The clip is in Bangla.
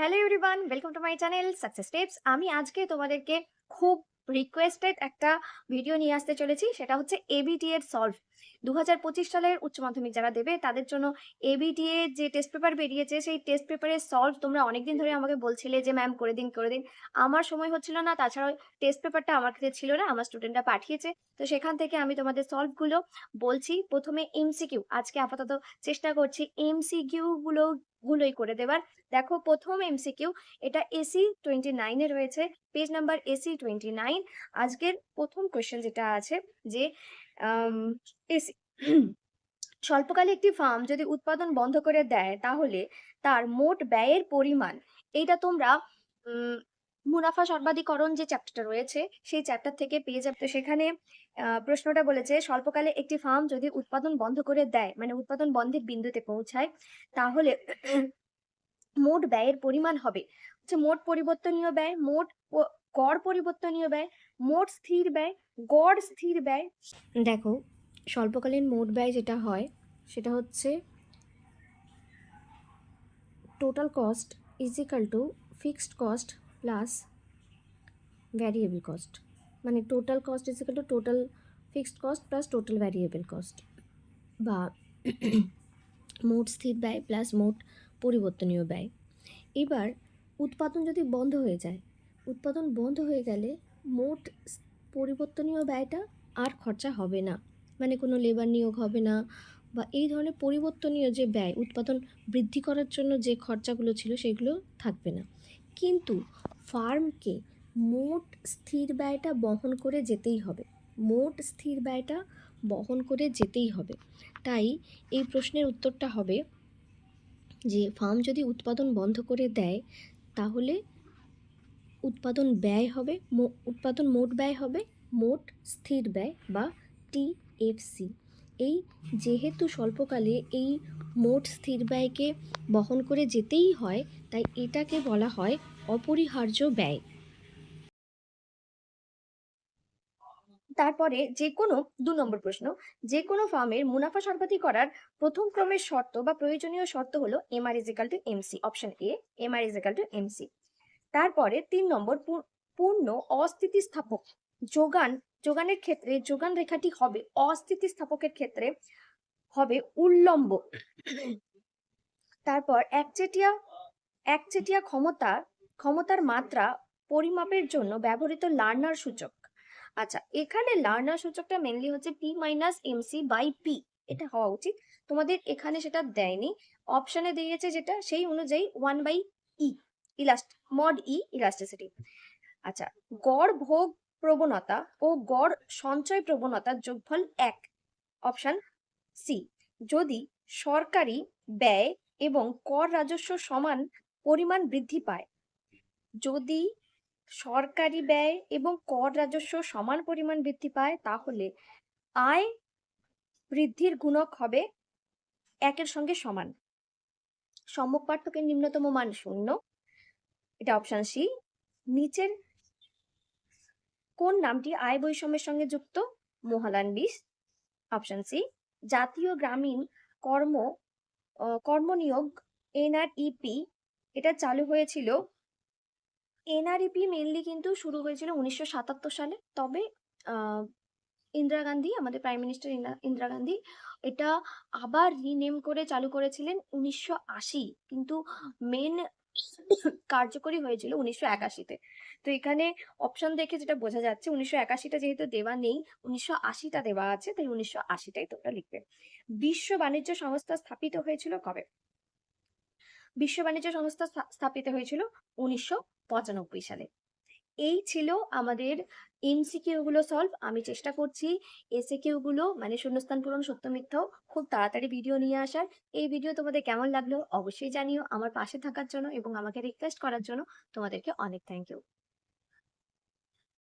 Hello everyone welcome to my channel success tips আমি আজকে তোমাদেরকে খুব রিকোয়েস্টেড একটা ভিডিও নিয়ে আসতে চলেছি, সেটা হচ্ছে এবিটি এর সলভ দু হাজার পঁচিশ সালের উচ্চ মাধ্যমিক যারা দেবে, তাদের জন্য এবিটি এর যে টেস্ট পেপার বেরিয়েছে, সেই টেস্ট পেপারের সলভ তোমরা অনেকদিন ধরে আমাকে বলছিলে যে ম্যাম করে দিন করে দিন। আমার সময় হচ্ছিল না, তাছাড়াও টেস্ট পেপারটা আমার কাছে ছিল না, আমার স্টুডেন্টরা পাঠিয়েছে। তো সেখান থেকে আমি তোমাদের সলভগুলো বলছি। প্রথমে এমসিকিউ আজকে আপাতত চেষ্টা করছি এমসিকিউ গুলো, গুলোই করে দেবার। দেখো, প্রথম এমসিকিউ এটা এসি টোয়েন্টি নাইনে রয়েছে page number AC twenty nine আজকের প্রথম কোয়েশ্চেন যেটা আছে যে স্বল্পকালে একটি ফার্ম যদি উৎপাদন বন্ধ করে দেয়, তাহলে তার মোট ব্যয়ের পরিমাণ, এইটা তোমরা মুনাফা সর্বাধিকরণ যে চ্যাপ্টারটা রয়েছে, সেই চ্যাপ্টার থেকে পেয়ে যাবে। তো সেখানে প্রশ্নটা বলেছে, স্বল্পকালে একটি ফার্ম যদি উৎপাদন বন্ধ করে দেয় মানে উৎপাদন বন্ধের বিন্দুতে পৌঁছায়, তাহলে মোট ব্যয়ের পরিমাণ হবে। হচ্ছে মোট পরিবর্তনীয় ব্যয়, মোট গড় পরিবর্তনীয় ব্যয়, মোট স্থির ব্যয়, গড় স্থির ব্যয়। দেখো, স্বল্পকালীন মোট ব্যয় যেটা হয়, সেটা হচ্ছে total cost is equal to fixed cost plus variable cost মানে total cost is equal to total fixed cost plus total variable cost বা মোট স্থির ব্যয় প্লাস মোট পরিবর্তনীয় ব্যয়। এবার, উৎপাদন যদি বন্ধ হয়ে যায় উৎপাদন বন্ধ হয়ে গেলে মোট পরিবর্তনীয় ব্যয়টা আর খরচা হবে না। মানে কোনো লেবার নিয়োগ হবে না বা এই ধরনের পরিবর্তনীয় যে ব্যয়, উৎপাদন বৃদ্ধি করার জন্য যে খরচাগুলো ছিল সেগুলো থাকবে না। কিন্তু ফার্মকে মোট স্থির ব্যয়টা বহন করে যেতেই হবে। মোট স্থির ব্যয়টা বহন করে যেতেই হবে। তাই এই প্রশ্নের উত্তরটা হবে যে ফার্ম যদি উৎপাদন বন্ধ করে দেয়, তাহলে উৎপাদন ব্যয় হবে উৎপাদন মোট ব্যয় হবে, মোট স্থির ব্যয় বা টিএফসি এই যেহেতু স্বল্পকালে এই মোট স্থির ব্যয়কে বহন করে যেতেই হয়, তাই এটাকে বলা হয় অপরিহার্য ব্যয়। তারপরে যে কোনো, দু নম্বর প্রশ্ন, যে কোনো ফার্মের মুনাফা সর্বাধিক করার প্রথম ক্রমের শর্ত বা প্রয়োজনীয় শর্ত হলো MR equal to MC option A MR equal to MC তারপরে তিন নম্বর পূর্ণ অস্থিতিস্থাপক। যোগান, যোগানের ক্ষেত্রে, যোগান রেখাটি হবে অস্থিতিস্থাপকের ক্ষেত্রে হবে উল্লম্ব। তারপর একচেটিয়া একচেটিয়া ক্ষমতা, ক্ষমতার মাত্রা পরিমাপের জন্য ব্যবহৃত লার্নার সূচক। আচ্ছা এখানে লার্নার সূচকটা মেনলি হচ্ছে P minus MC by P এটা হওয়া উচিত। তোমাদের এখানে সেটা দেয়নি। অপশনে দিয়েছে যেটা, সেই অনুযায়ী one by E ইলাস্ট, mod E elasticity. আচ্ছা গড় ভোগ প্রবণতা ও গড় সঞ্চয় প্রবণতার যোগফল এক। Option C. যদি সরকারি ব্যয় এবং কর রাজস্ব সমান পরিমাণ বৃদ্ধি পায়, যদি সরকারি ব্যয় এবং কর রাজস্ব সমান পরিমাণ বৃদ্ধি পায়, তাহলে আয় বৃদ্ধির গুণক হবে একের সঙ্গে সমান। সম্মুখ পার্থক্যের নিম্নতম মান শূন্য। এটা অপশন সি নিচের কোন নামটি আয় বৈষম্যের সঙ্গে যুক্ত? মহালান বিষ অপশন সি জাতীয় গ্রামীণ কর্ম কর্মনিয়োগ, এনআরইপি। এটা চালু হয়েছিল, এনআরইপি মেনলি কিন্তু শুরু হয়েছিল উনিশশো সাতাত্তর সালে। তবে ইন্দিরা গান্ধী, আমাদের প্রাইম মিনিস্টার ইন্দিরা গান্ধী এটা আবার রিনেম করে চালু করেছিলেন উনিশশো আশি। কিন্তু মেন কার্যকরী হয়েছিল উনিশশো একাশিতে। তো এখানে অপশন দেখে যেটা বোঝা যাচ্ছে, উনিশশো একাশিটা যেহেতু দেওয়া নেই, উনিশশো আশিটা দেওয়া আছে, তাই উনিশশো আশিটাই তোমরা লিখবে। বিশ্ব বাণিজ্য সংস্থা স্থাপিত হয়েছিল কবে? বিশ্ব বাণিজ্য সংস্থা স্থাপিত হয়েছিল উনিশশো পঁচানব্বই সালে। এই ছিল আমাদের এমসিকিউগুলো সলভ আমি চেষ্টা করছি এসিকিউগুলো মানে শূন্যস্থান পূরণ, সত্য মিথ্যাও খুব তাড়াতাড়ি ভিডিও নিয়ে আসার। এই ভিডিও তোমাদের কেমন লাগল অবশ্যই জানিও, আমার পাশে থাকার জন্য এবং আমাকে রিকোয়েস্ট করার জন্য তোমাদেরকে অনেক থ্যাংক ইউ